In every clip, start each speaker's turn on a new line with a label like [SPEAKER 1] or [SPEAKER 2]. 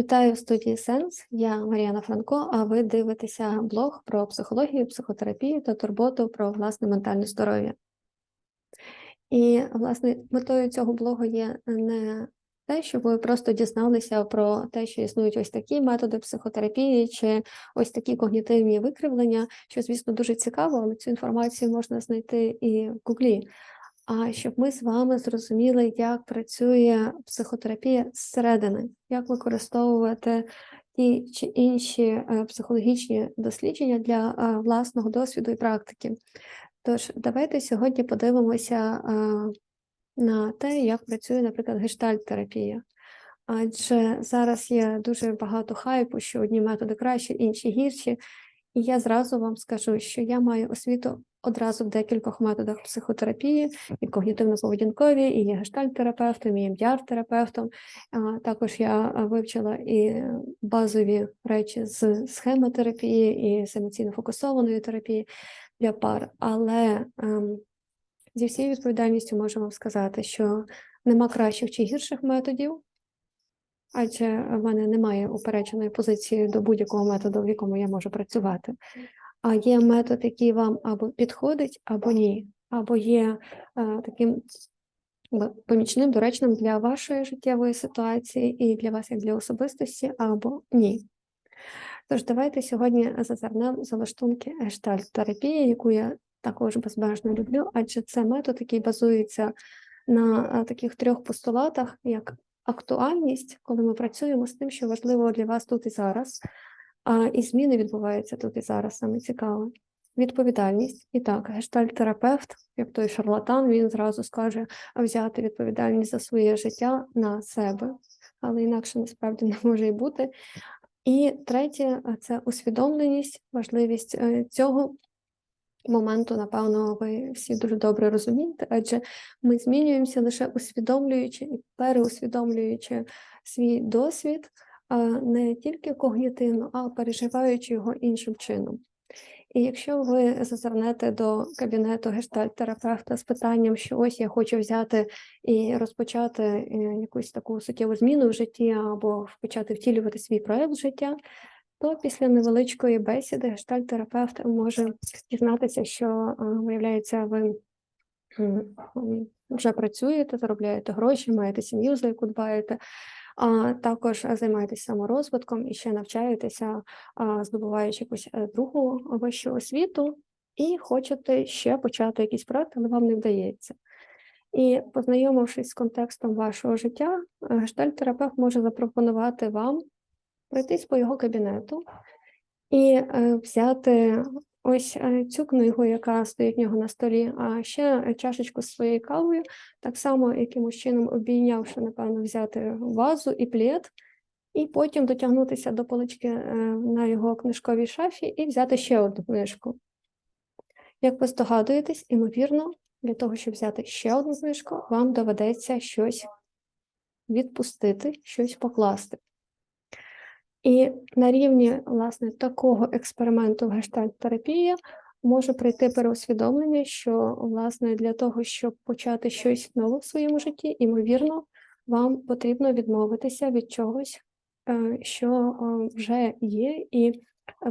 [SPEAKER 1] Вітаю в студії Сенс. Я Мар'яна Франко. А ви дивитеся блог про психологію, психотерапію та турботу про власне ментальне здоров'я. І, власне, метою цього блогу є не те, щоб ви просто дізналися про те, що існують ось такі методи психотерапії, чи ось такі когнітивні викривлення, що, звісно, дуже цікаво, але цю інформацію можна знайти і в Гуглі. А щоб ми з вами зрозуміли, як працює психотерапія зсередини, як використовувати ті чи інші е, психологічні дослідження для е, власного досвіду і практики. Тож, давайте сьогодні подивимося е, на те, як працює, наприклад, гештальт-терапія. Адже зараз є дуже багато хайпу, що одні методи кращі, інші гірші. І я зразу вам скажу, що я маю освіту одразу в декількох методах психотерапії, і когнітивно-поведінкові, і є гештальт-терапевтом, і МДР-терапевтом. Також я вивчила і базові речі з схемотерапії, і з емоційно-фокусованої терапії для пар. Але ем, зі всією відповідальністю можу вам сказати, що нема кращих чи гірших методів. Адже в мене немає упередженої позиції до будь-якого методу, в якому я можу працювати. А є метод, який вам або підходить, або ні, або є е, таким помічним, доречним для вашої життєвої ситуації і для вас, як для особистості, або ні. Тож, давайте сьогодні зазирнемо за лаштунки гештальт-терапії, яку я також безбежно люблю, адже це метод, який базується на таких трьох постулатах, як актуальність, коли ми працюємо з тим, що важливо для вас тут і зараз, а і зміни відбуваються тут і зараз, саме цікаве. Відповідальність. І так, гештальт-терапевт, як той шарлатан, він зразу скаже взяти відповідальність за своє життя на себе, але інакше насправді не може і бути. І третє це усвідомленість, важливість е, цього моменту, напевно, ви всі дуже добре розумієте, адже ми змінюємося лише усвідомлюючи і переусвідомлюючи свій досвід не тільки когнітивно, а переживаючи його іншим чином. І якщо ви зазирнете до кабінету гештальт-терапевта з питанням, що ось я хочу взяти і розпочати е, якусь таку суттєву зміну в житті, або почати втілювати свій проект життя, то після невеличкої бесіди гештальт-терапевт може дізнатися, що виявляється, ви вже працюєте, заробляєте гроші, маєте сім'ю, за яку дбаєте а також займаєтесь саморозвитком і ще навчаєтеся, здобуваючи якусь е, другу вищу освіту, і хочете ще почати якийсь проект, але вам не вдається. І, познайомившись з контекстом вашого життя, е, гештальт-терапевт може запропонувати вам пройтись по його кабінету і е, взяти ось е, цю книгу, яка стоїть в нього на столі, а ще чашечку з своєю кавою, так само якимось чином обійнявши, напевно, взяти вазу і плед, і потім дотягнутися до полички е, на його книжковій шафі і взяти ще одну книжку. Як ви здогадуєтесь, імовірно, для того, щоб взяти ще одну книжку, вам доведеться щось відпустити, щось покласти. І на рівні власне такого експерименту гештальт-терапія може прийти переусвідомлення, що власне для того, щоб почати щось нове в своєму житті, ймовірно, вам потрібно відмовитися від чогось, е, що е, вже є, і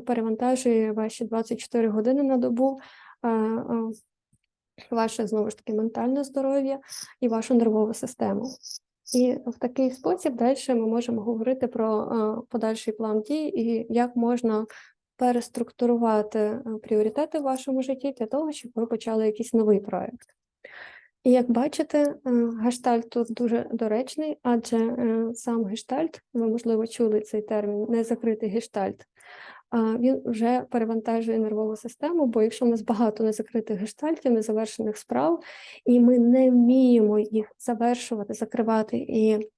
[SPEAKER 1] перевантажує ваші 24 години на добу. Е, ваше знову ж таки ментальне здоров'я і вашу нервову систему. І в такий спосіб далі ми можемо говорити про е, подальший план дій і як можна переструктурувати е, пріоритети в вашому житті для того, щоб ви почали якийсь новий проєкт. І як бачите, е, гештальт тут дуже доречний, адже сам гештальт, ви, можливо, чули цей термін, незакритий гештальт, він вже перевантажує нервову систему, бо якщо у нас багато незакритих гештальтів, незавершених справ, і ми не вміємо їх завершувати, закривати і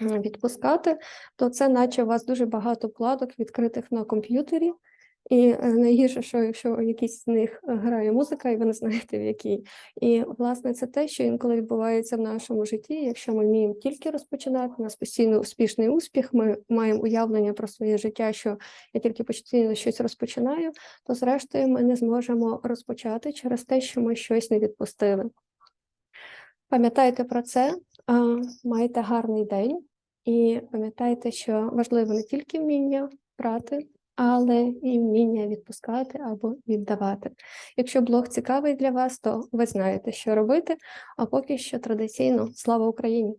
[SPEAKER 1] відпускати, то це наче у вас дуже багато вкладок відкритих на комп'ютері. І е, найгірше, що якщо якийсь з них грає музика, і ви не знаєте в якій. І власне це те, що інколи відбувається в нашому житті. Якщо ми вміємо тільки розпочинати, у нас постійно успішний успіх, ми маємо уявлення про своє життя, що я тільки постійно щось розпочинаю, то зрештою ми не зможемо розпочати через те, що ми щось не відпустили. Пам'ятайте про це, майте гарний день. І пам'ятайте, що важливо не тільки вміння брати, але і вміння відпускати або віддавати. Якщо блог цікавий для вас, то ви знаєте, що робити. А поки що традиційно слава Україні!